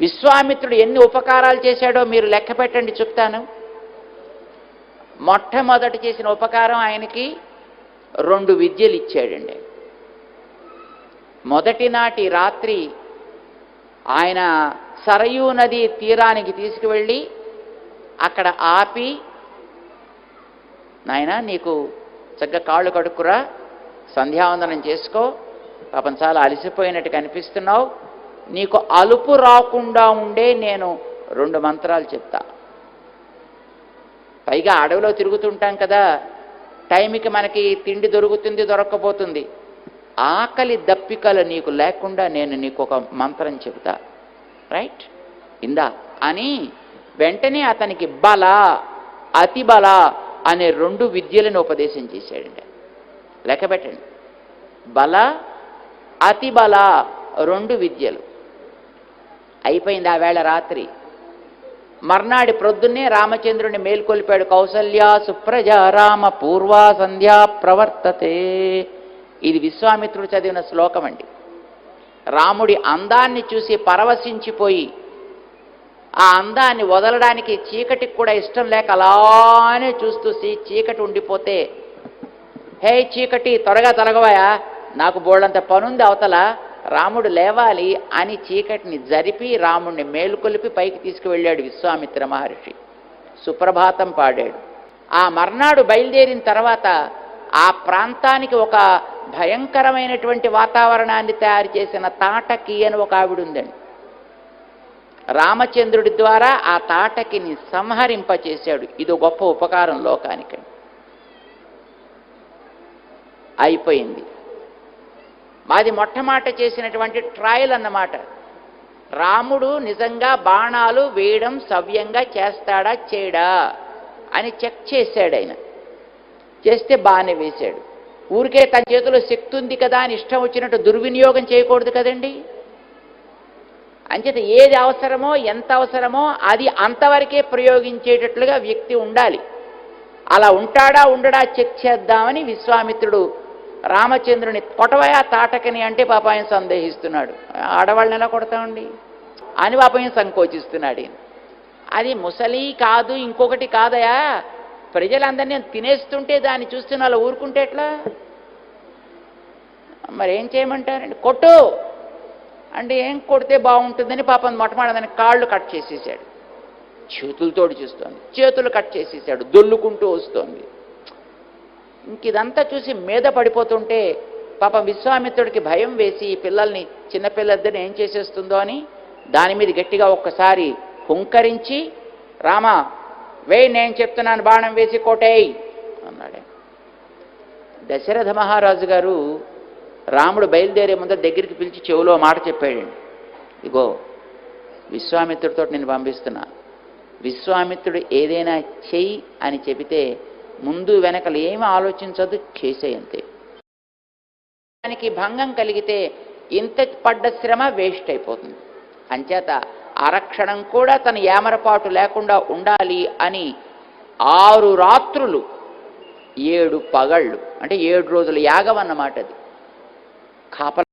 విశ్వామిత్రుడు ఎన్ని ఉపకారాలు చేశాడో మీరు లెక్క పెట్టండి చెప్తాను. మొట్టమొదటి చేసిన ఉపకారం ఆయనకి రెండు విద్యలు ఇచ్చాడండి. మొదటి నాటి రాత్రి ఆయన సరయూ నది తీరానికి తీసుకువెళ్ళి అక్కడ ఆపి నాయన నీకు చక్కగా కాళ్ళు కడుక్కురా సంధ్యావందనం చేసుకో పాపం చాలా అలసిపోయినట్టు కనిపిస్తున్నావు నీకు అలుపు రాకుండా ఉండే నేను రెండు మంత్రాలు చెప్తా. పైగా అడవిలో తిరుగుతుంటాం కదా టైంకి మనకి తిండి దొరుకుతుంది దొరక్కపోతుంది. ఆకలి దప్పికలు నీకు లేకుండా నేను నీకు ఒక మంత్రం చెబుతా రైట్? ఇందా? అని వెంటనే అతనికి బల అతి బల అనే రెండు విద్యలను ఉపదేశం చేశాడండి లెక్క పెట్టండి. బల అతి బల రెండు విద్యలు. అయిపోయింది ఆ వేళ రాత్రి. మర్నాడి ప్రొద్దున్నే రామచంద్రుని మేల్కొల్పాడు కౌసల్యా సుప్రజ రామ పూర్వా సంధ్యా ప్రవర్తతే. ఇది విశ్వామిత్రుడు చదివిన శ్లోకం అండి. రాముడి అందాన్ని చూసి పరవశించిపోయి ఆ అందాన్ని వదలడానికి చీకటికి కూడా ఇష్టం లేక అలానే చూస్తూ చీకటి ఉండిపోతే హే చీకటి త్వరగా తొలగవాయా నాకు బోళ్ళంత పనుంది అవతల రాముడు లేవాలి అని చీకటిని జరిపి రాముడిని మేలుకొలిపి పైకి తీసుకువెళ్ళాడు విశ్వామిత్ర మహర్షి. సుప్రభాతం పాడాడు. ఆ మర్నాడు బయలుదేరిన తర్వాత ఆ ప్రాంతానికి ఒక భయంకరమైనటువంటి వాతావరణాన్ని తయారు చేసిన తాటకి అని ఒక ఆవిడ ఉందండి రామచంద్రుడి ద్వారా ఆ తాటకిని సంహరింపచేశాడు ఇది గొప్ప ఉపకారం లోకానికండి అయిపోయింది. మాది మొట్టమాట చేసినటువంటి ట్రయల్ అన్నమాట. రాముడు నిజంగా బాణాలు వేయడం సవ్యంగా చేస్తాడా చేయడా అని చెక్ చేశాడు ఆయన. చేస్తే బాగానే వేశాడు. ఊరికే తన చేతిలో శక్తి ఉంది కదా అని ఇష్టం వచ్చినట్టు దుర్వినియోగం చేయకూడదు కదండి? అంచేత ఏది అవసరమో ఎంత అవసరమో అది అంతవరకే ప్రయోగించేటట్లుగా వ్యక్తి ఉండాలి. అలా ఉంటాడా ఉండడా చెక్ చేద్దామని విశ్వామిత్రుడు రామచంద్రుని కొటవయా తాటకని అంటే పాప ఆయన సందేహిస్తున్నాడు. ఆడవాళ్ళని ఎలా కొడతామండి? అని పాప ఆయన సంకోచిస్తున్నాడు ఈయన. అది ముసలి కాదు ఇంకొకటి కాదయా? ప్రజలందరినీ తినేస్తుంటే దాన్ని చూస్తున్న అలా ఊరుకుంటే ఎట్లా? మరి ఏం చేయమంటారండి? కొట్టు! అంటే ఏం కొడితే బాగుంటుందని పాపం మొట్టమొదటి కాళ్ళు కట్ చేసేసాడు. చేతులతోటి చూస్తోంది. చేతులు కట్ చేసేసాడు. దొల్లుకుంటూ వస్తోంది. ఇంక ఇదంతా చూసి మీద పడిపోతుంటే పాపం విశ్వామిత్రుడికి భయం వేసి పిల్లల్ని చిన్నపిల్లద్దని ఏం చేసేస్తుందో అని దాని మీద గట్టిగా ఒక్కసారి హుంకరించి రామ వేయి నేను చెప్తున్నాను బాణం వేసి కోటేయ్ అన్నాడే. దశరథ మహారాజు గారు రాముడు బయలుదేరే ముందర దగ్గరికి పిలిచి చెవులో మాట చెప్పాడండి ఇగో విశ్వామిత్రుడితో నేను పంపిస్తున్నా. విశ్వామిత్రుడు ఏదైనా చెయ్యి అని చెబితే ముందు వెనకలు ఏమి ఆలోచించదు చేసేయంతే. దానికి భంగం కలిగితే ఇంత పడ్డ శ్రమ వేస్ట్ అయిపోతుంది. అంచేత అరక్షణం కూడా తన ఏమరపాటు లేకుండా ఉండాలి అని ఆరు రాత్రులు ఏడు పగళ్ళు అంటే ఏడు రోజుల యాగం అన్నమాట అది. కాపలా